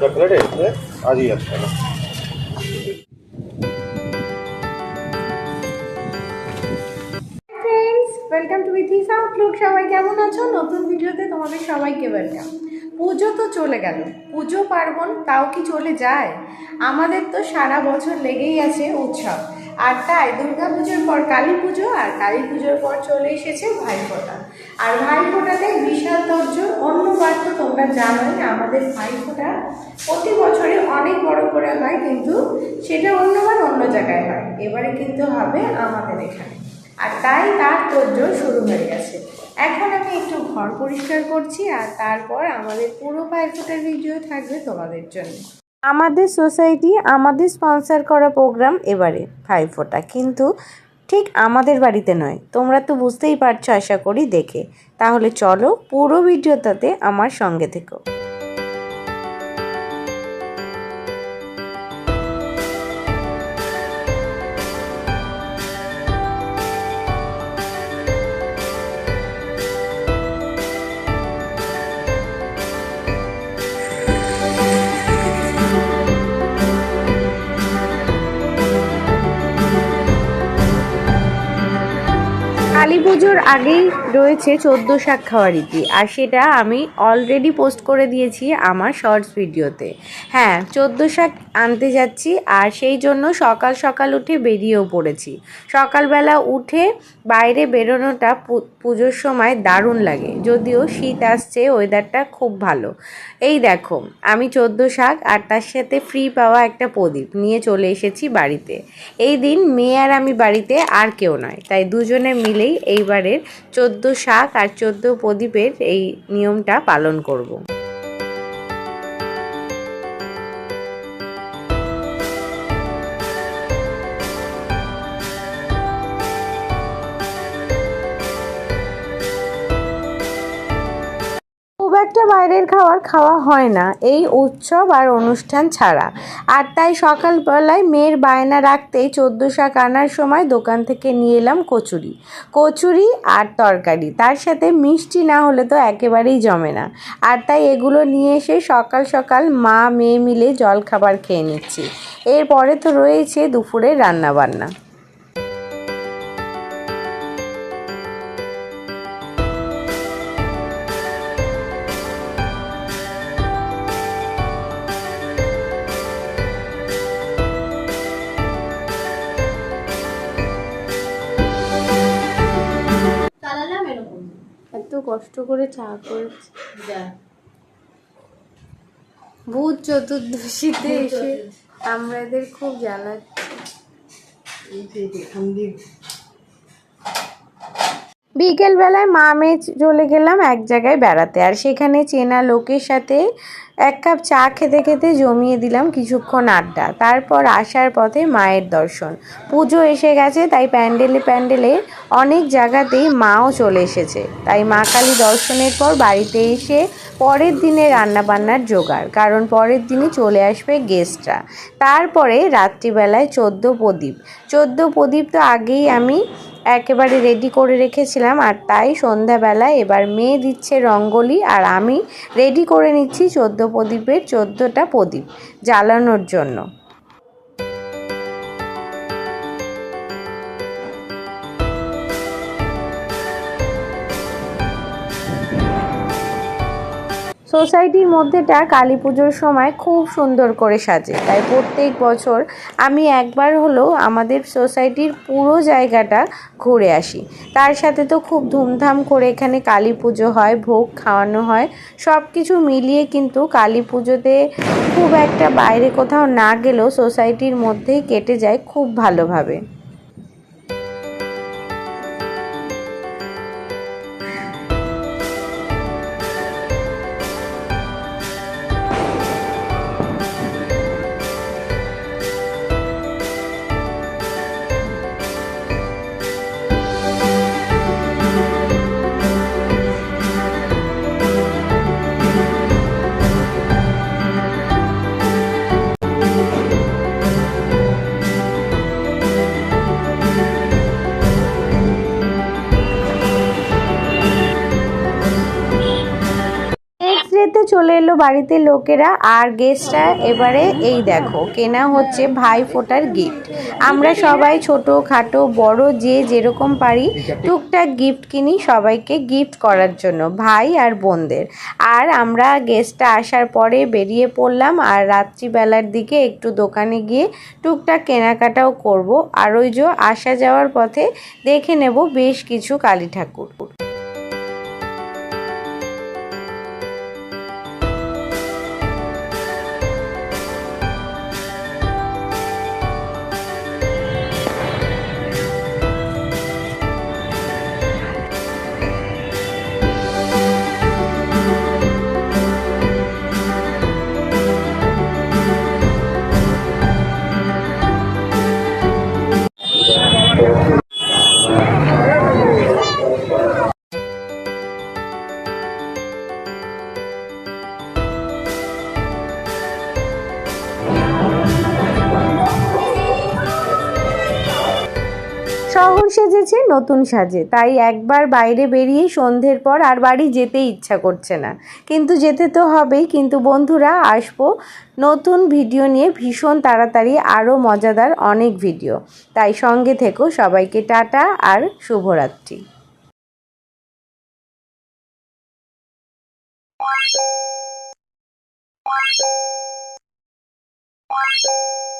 Chocolate এসে আজই আসছে না ওয়েলকাম টু সবাই কেমন আছো? নতুন ভিডিওতে তোমাদের সবাইকে ওয়েলকাম পুজো তো চলে গেল। পুজো পার্বণ তাও কি চলে যায়? আমাদের তো সারা বছর লেগেই আছে উৎসব। আর তাই দুর্গা পুজোর পর কালী পুজো আর কালী পুজোর পর চলে এসেছে ভাইফোঁটা আর ভাইফোঁটাতে বিশাল তর্জর অন্যবার তো তোমরা জানোই, আমাদের ভাইফোঁটা প্রতি বছরে অনেক বড় করে হয়, কিন্তু সেটা অন্যবার অন্য জায়গায় হয়। এবারে কিন্তু হবে আমাদের এখানে। আর তাই তার তোড়জোড় শুরু হয়ে গেছে। এখন একটু ঘর পরিষ্কার করছি আর তারপর আমাদের পুরো ভাইফোঁটার ভিডিও থাকবে তোমাদের জন্য। আমাদের সোসাইটি আমাদের স্পন্সার করা প্রোগ্রাম এবারে ফাইভ ফোটা কিন্তু ঠিক আমাদের বাড়িতে নয়, তোমরা তো বুঝতেই পারছ আশা করি দেখে। তাহলে চলো পুরো ভিডিওটাতে আমার সঙ্গে থেকো। কালী পুজোর আগেই রয়েছে চোদ্দ শাক খাওয়া রীতি। আর সেটা আমি অলরেডি পোস্ট করে দিয়েছি আমার শর্টস ভিডিওতে হ্যাঁ চোদ্দ শাক আনতে যাচ্ছি আর সেই জন্য সকাল সকাল উঠে বেরিয়েও পড়েছি। সকালবেলা উঠে বাইরে বেরোনোটা পুজোর সময় দারুণ লাগে, যদিও শীত আসছে ওয়েদারটা খুব ভালো। এই দেখো, আমি চোদ্দ শাক আর তার সাথে ফ্রি পাওয়া একটা প্রদীপ নিয়ে চলে এসেছি বাড়িতে। এই দিন মেয়ে আর আমি বাড়িতে আর কেউ নয়, তাই দুজনে মিলেই এইবারের চোদ্দ শাক আর চোদ্দ প্রদীপের এই নিয়মটা পালন করব। খুব একটা বাইরের খাবার খাওয়া হয় না, এই উৎসব আর অনুষ্ঠান ছাড়া। আর তাই সকালবেলায় মেয়ের বায়না রাখতেই চোদ্দ শাক আনার সময় দোকান থেকে নিয়ে এলাম কচুরি। কচুরি আর তরকারি, তার সাথে মিষ্টি না হলে তো একেবারেই জমে না। আর তাই এগুলো নিয়ে এসে সকাল সকাল মা, মেয়ে মিলে জল খাবার খেয়ে নিচ্ছি। এরপরে তো রয়েছে দুপুরের রান্না এত কষ্ট করে চা করেছি। ভূত চতুর্দশীতে এসে আমরা এদের খুব জ্বালাচ্ছি। বিকেলবেলায় মা মেয়ে চলে গেলাম এক জায়গায় বেড়াতে। আর সেখানে চেনা লোকের সাথে এক কাপ চা খেতে খেতে জমিয়ে দিলাম কিছুক্ষণ আড্ডা। তারপর আসার পথে মায়ের দর্শন। পুজো এসে গেছে, তাই প্যান্ডেলে প্যান্ডেলে অনেক জায়গাতেই মাও চলে এসেছে। তাই মা কালী দর্শনের পর বাড়িতে এসে পরের দিনে রান্নাবান্নার জোগাড়, কারণ পরের দিনই চলে আসবে গেস্টরা তারপরে রাত্রিবেলায় চোদ্দ প্রদীপ। চোদ্দ প্রদীপ তো আগেই আমি একেবারে রেডি করে রেখেছিলাম আর তাই সন্ধ্যাবেলায় এবার মেয়ে দিচ্ছে রঙ্গলি আর আমি রেডি করে নিচ্ছি চোদ্দ প্রদীপের চোদ্দোটা প্রদীপ জ্বালানোর জন্য। সোসাইটির মধ্যেটা কালী পুজোর সময় খুব সুন্দর করে সাজে। তাই প্রত্যেক বছর আমি একবার হলেও আমাদের সোসাইটির পুরো জায়গাটা ঘুরে আসি। তার সাথে তো খুব ধুমধাম করে এখানে কালী পুজো হয়, ভোগ খাওয়ানো হয়। সব কিছু মিলিয়ে কিন্তু কালী পুজোতে খুব একটা বাইরে কোথাও না গেলেও সোসাইটির মধ্যেই কেটে যায় খুব ভালোভাবে। এলো বাড়িতে লোকেরা আর গেস্টরা এবারে এই দেখো, কেনা হচ্ছে ভাই ফোটার গিফট আমরা সবাই ছোট, খাটো, বড়, যে যেরকম পারি টুকটাক গিফট কিনি সবাইকে গিফট করার জন্য, ভাই আর বোনদের। আর আমরা গেস্টটা আসার পরে বেরিয়ে পড়লাম আর রাত্রিবেলার দিকে একটু দোকানে গিয়ে টুকটাক কেনাকাটাও করব। আর ওই যে আসা যাওয়ার পথে দেখে নেব বেশ কিছু কালী ঠাকুর। শহর সেজেছে, নতুন সাজে। তাই একবার বাইরে বেরিয়ে সন্ধ্যের পর আর বাড়ি যেতে ইচ্ছা করছে না। কিন্তু যেতে তো হবেই, কিন্তু বন্ধুরা, আসব। নতুন ভিডিও নিয়ে ভীষণ তাড়াতাড়ি আরও মজাদার অনেক ভিডিও। তাই সঙ্গে থেকো, সবাইকে টাটা আর শুভরাত্রি। Thank you.